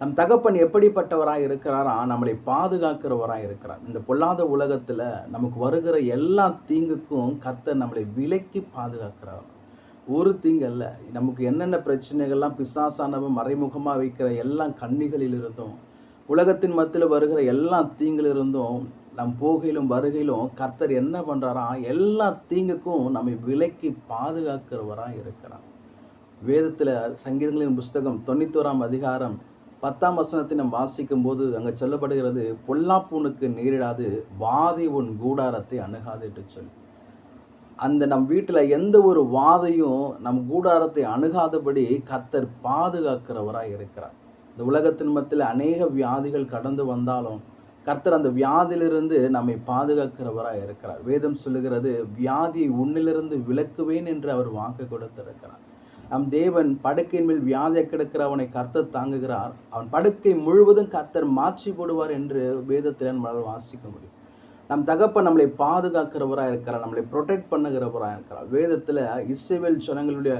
நம் தகப்பன் எப்படிப்பட்டவராக இருக்கிறாரா நம்மளை பாதுகாக்கிறவராக இருக்கிறார். இந்த பொல்லாத உலகத்தில் நமக்கு வருகிற எல்லா தீங்குக்கும் கர்த்தர் நம்மளை விலக்கி பாதுகாக்கிறார். ஒரு தீங்கு அல்ல நமக்கு என்னென்ன பிரச்சனைகள்லாம் பிசாசானவன் மறைமுகமாக வைக்கிற எல்லா கண்ணிகளிலிருந்தும் உலகத்தின் மத்தியில் வருகிற எல்லா தீங்கிலிருந்தும் நம் போகையிலும் வருகையிலும் கர்த்தர் என்ன பண்ணுறாரா எல்லா தீங்குக்கும் நம்மை விலக்கி பாதுகாக்கிறவராக இருக்கிறார். வேதத்தில் சங்கீதங்களின் புஸ்தகம் தொண்ணூத்தோராம் அதிகாரம் பத்தாம் வசனத்தை நாம் வாசிக்கும் போது அங்கே சொல்லப்படுகிறது பொல்லாப்பூனுக்கு நேரிடாது வாதி உன் கூடாரத்தை அணுகாது என்று சொல்லி. அந்த நம் வீட்டில் எந்த ஒரு வாதையும் நம் கூடாரத்தை அணுகாதபடி கத்தர் பாதுகாக்கிறவராக இருக்கிறார். இந்த உலகத்தின் மத்தியில் அநேக வியாதிகள் கடந்து வந்தாலும் கர்த்தர் அந்த வியாதியிலிருந்து நம்மை பாதுகாக்கிறவராக இருக்கிறார். வேதம் சொல்லுகிறது வியாதியை உன்னிலிருந்து விலக்குவேன் என்று அவர் வாக்கு கொடுத்திருக்கிறார். நம் தேவன் படுக்கையின் மேல் வியாதியை கிடக்கிறவனை கர்த்தர் தாங்குகிறார். அவன் படுக்கை முழுவதும் கர்த்தர் மாற்றி போடுவார் என்று வேதத்தில் நம்மளால் வாசிக்க முடியும். நம் தகப்பன் நம்மளை பாதுகாக்கிறவராக இருக்கிறார் நம்மளை ப்ரொடெக்ட் பண்ணுகிறவராக இருக்கிறார் வேதத்தில் இஸ்ரேல் ஜனங்களுடைய